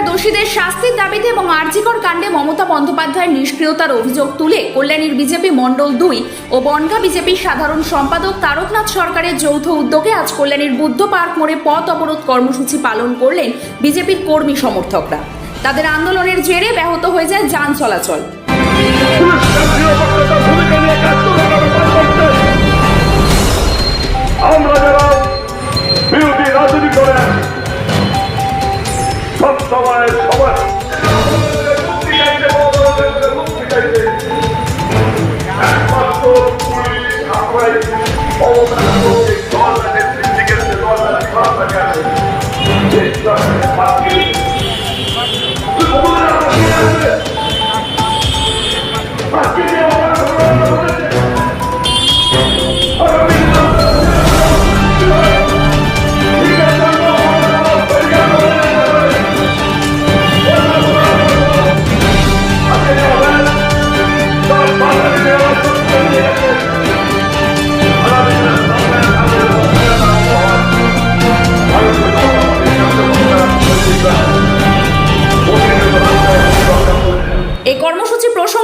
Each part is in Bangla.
ঘটনার দোষীদের শাস্তির দাবিতে এবং আর্জিকর কাণ্ডে মমতা বন্দ্যোপাধ্যায়ের নিষ্ক্রিয়তার অভিযোগ তুলে কল্যাণীর বিজেপি মণ্ডল দুই ও বনগা বিজেপির সাধারণ সম্পাদক তারকনাথ সরকারের যৌথ উদ্যোগে আজ কল্যাণীর বুদ্ধ পার্ক মোড়ে পথ অবরোধ কর্মসূচি পালন করলেন বিজেপির কর্মী সমর্থকরা। তাদের আন্দোলনের জেরে ব্যাহত হয়ে যায় যান চলাচল। পুলিশ আমরাই অবদান করতে দল নেতৃত্বে দল খারাপ লাগে আছে বাকি এই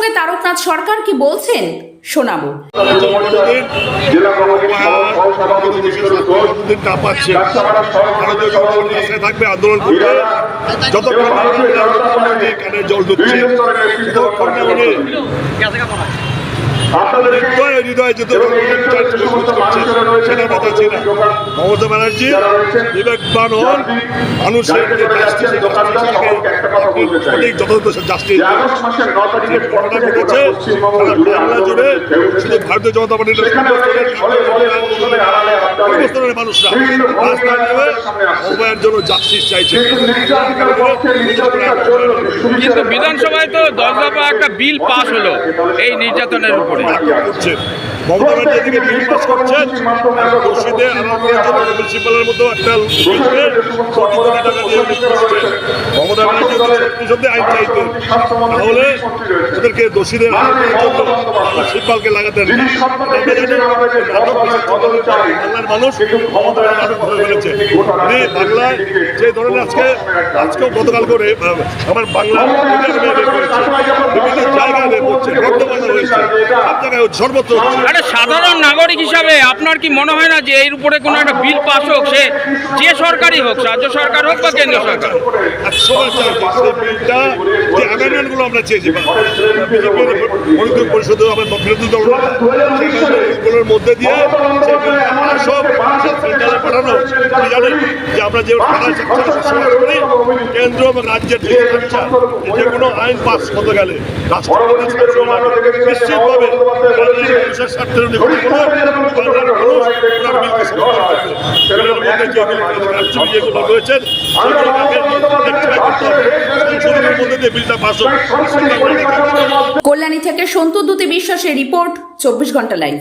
প্রসঙ্গে তারকনাথ সরকার কি বলছেন? শোনাবো। থাকবে আন্দোলন করবে। যতক্ষণ না উনি কানে জল ঢুকছে মমতা ব্যানার্জি বিবেকবান হন মানুষের যথাযথ জাস্টিস ঘটনা ঘটেছে। জুড়ে শুধু ভারতীয় জনতা পার্টির সমস্ত মানুষরা। রাস্তায় নেমে অভয়ের জন্য জাস্টিস চাইছে। কিন্তু বিধানসভায় তো দশ দফা একটা বিল পাস হলো এই নির্যাতনের উপরে। করছে। মমতা ব্যানার্জি এদিকে বিল করছেন। প্রিন্সিপালের মতো একটা কোটি কোটি টাকা দিয়ে লিখে দিচ্ছে মমতা ব্যানার্জি যদি সত্যি সত্যি আইন চাইতেন তাহলে ওদেরকে দোষীদের প্রিন্সিপালকে লাগাতেন বাংলার মানুষ। মমতা ধরে ফেলেছে উনি বাংলায় যে ধরনের আজকে আজকেও গতকাল করে আমার বাংলা বিভিন্ন জায়গায় রেপ হচ্ছে বর্ধমানে হয়েছে সব জায়গায় সর্বত্র হচ্ছে একটা সাধারণ নাগরিক হিসাবে আপনার কি মনে হয় না যে এর উপরে কোনো একটা বিল পাস হোক, সে যে সরকারই হোক, রাজ্য সরকার হোক বা কেন্দ্র সরকার একশো বার চাইছি সেই বিলটা, যে অ্যামেন্ডমেন্টগুলো আমরা চেয়েছি বিজেপির মনিটরিং পরিষদে আমার বিরোধী দল সেগুলোর মধ্যে দিয়ে সেই বিলটা পাস হোক সে সেন্টারে পাঠানো আপনি জানেন যে আমরা যে কেন্দ্র এবং রাজ্যের যে কোনো আইন পাস হতে গেলে নিশ্চিতভাবে মানুষের স্বার্থের যেগুলো রয়েছেন কল্যাণী থেকে সন্তু দ্যুতি বিশ্বাসের রিপোর্ট চব্বিশ ঘণ্টা লাইভ।